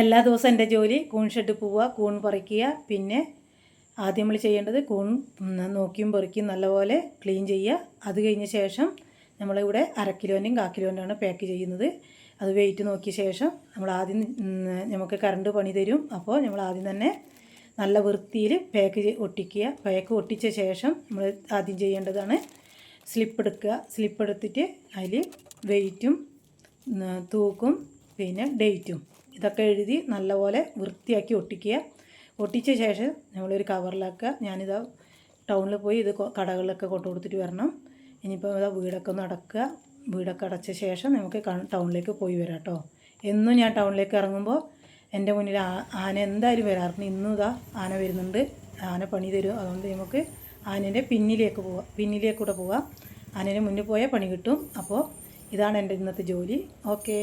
എല്ലാ ദിവസവും എന്റെ ജോലി കൂൺ ഷെഡ് പോവുക കൂൺ പറിക്കുക പിന്നെ ആദ്യം നമ്മൾ ചെയ്യേണ്ടത് കൂൺ നോക്കിയും പൊറിക്കും നല്ലപോലെ ക്ലീൻ ചെയ്യുക. അത് കഴിഞ്ഞ ശേഷം നമ്മളിവിടെ അര കിലോന്റെയും കാ കിലോന്റെയാണ് പാക്ക് ചെയ്യുന്നത്. അത് വെയിറ്റ് നോക്കിയ ശേഷം നമ്മൾ ആദ്യം നമുക്ക് കറണ്ട് പണി തരും. അപ്പോൾ നമ്മൾ ആദ്യം തന്നെ നല്ല വൃത്തിയിൽ പാക്ക് ഒട്ടിക്കുക. പാക്ക് ഒട്ടിച്ച ശേഷം നമ്മൾ ആദ്യം ചെയ്യേണ്ടതാണ് സ്ലിപ്പ് എടുക്കുക. സ്ലിപ്പ് എടുത്തിട്ട് അതിൽ വെയിറ്റും തൂക്കും പിന്നെ ഡേറ്റും. ഇതൊക്കെ എഴുതി നല്ലപോലെ വൃത്തിയാക്കി ഒട്ടിക്കുക. ഒട്ടിച്ച ശേഷം നമ്മളൊരു കവറിലാക്കുക. ഞാനിത് ടൗണിൽ പോയി ഇത് കടകളിലൊക്കെ കൊണ്ടു കൊടുത്തിട്ട് വരണം. ഇനിയിപ്പോൾ ഇതാ വീടൊക്കെ ഒന്ന് അടക്കുക. വീടൊക്കെ അടച്ച ശേഷം നമുക്ക് ടൗണിലേക്ക് പോയി വരാം കേട്ടോ എന്നും ഞാൻ ടൗണിലേക്ക് ഇറങ്ങുമ്പോൾ എന്റെ മുന്നിൽ ആന എന്തായാലും വരാറുണ്ട് ഇന്നും ഇതാ ആന വരുന്നുണ്ട്. ആന പണി തരും. അതുകൊണ്ട് നമുക്ക് ആനേന്റെ പിന്നിലേക്ക് പോവാം. പിന്നിലേക്കൂടെ പോവാം. ആനേന്റെ മുന്നിൽ പോയാൽ പണി കിട്ടും. അപ്പോൾ ഇതാണ് എന്റെ ഇന്നത്തെ ജോലി. ഓക്കേ.